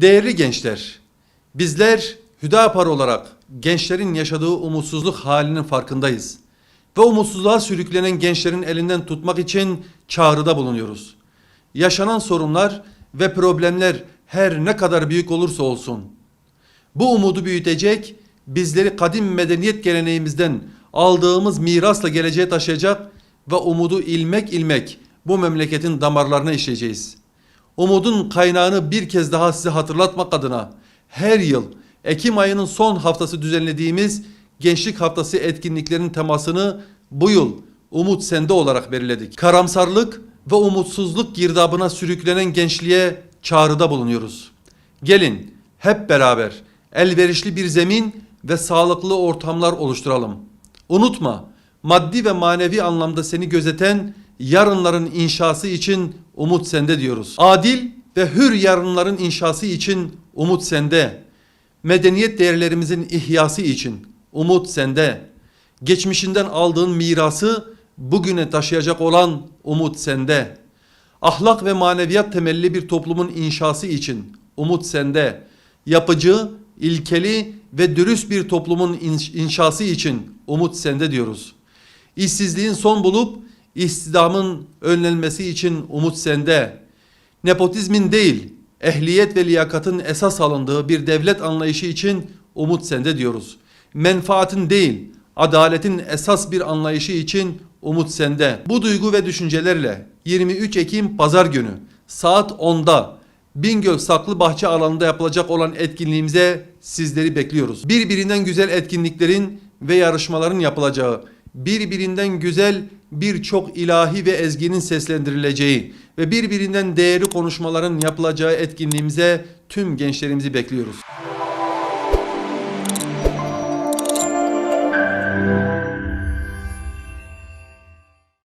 Değerli gençler, bizler Hüdapar olarak gençlerin yaşadığı umutsuzluk halinin farkındayız. Ve umutsuzluğa sürüklenen gençlerin elinden tutmak için çağrıda bulunuyoruz. Yaşanan sorunlar ve problemler her ne kadar büyük olursa olsun, bu umudu büyütecek, bizleri kadim medeniyet geleneğimizden aldığımız mirasla geleceğe taşıyacak ve umudu ilmek ilmek bu memleketin damarlarına işleyeceğiz. Umudun kaynağını bir kez daha size hatırlatmak adına her yıl Ekim ayının son haftası düzenlediğimiz Gençlik Haftası etkinliklerinin temasını bu yıl Umut Sende olarak belirledik. Karamsarlık ve umutsuzluk girdabına sürüklenen gençliğe çağrıda bulunuyoruz. Gelin hep beraber elverişli bir zemin ve sağlıklı ortamlar oluşturalım. Unutma, maddi ve manevi anlamda seni gözeten yarınların inşası için umut sende diyoruz. Adil ve hür yarınların inşası için umut sende. Medeniyet değerlerimizin ihyası için umut sende. Geçmişinden aldığın mirası bugüne taşıyacak olan umut sende. Ahlak ve maneviyat temelli bir toplumun inşası için umut sende. Yapıcı, ilkeli ve dürüst bir toplumun inş- inşası için umut sende diyoruz. İşsizliğin son bulup istihdamın önlenmesi için umut sende. Nepotizmin değil, ehliyet ve liyakatın esas alındığı bir devlet anlayışı için umut sende diyoruz. Menfaatin değil, adaletin esas bir anlayışı için umut sende. Bu duygu ve düşüncelerle 23 Ekim Pazar günü saat 10'da Bingöl Saklı Bahçe alanında yapılacak olan etkinliğimize sizleri bekliyoruz. Birbirinden güzel etkinliklerin ve yarışmaların yapılacağı, birbirinden güzel birçok ilahi ve ezginin seslendirileceği ve birbirinden değerli konuşmaların yapılacağı etkinliğimize tüm gençlerimizi bekliyoruz.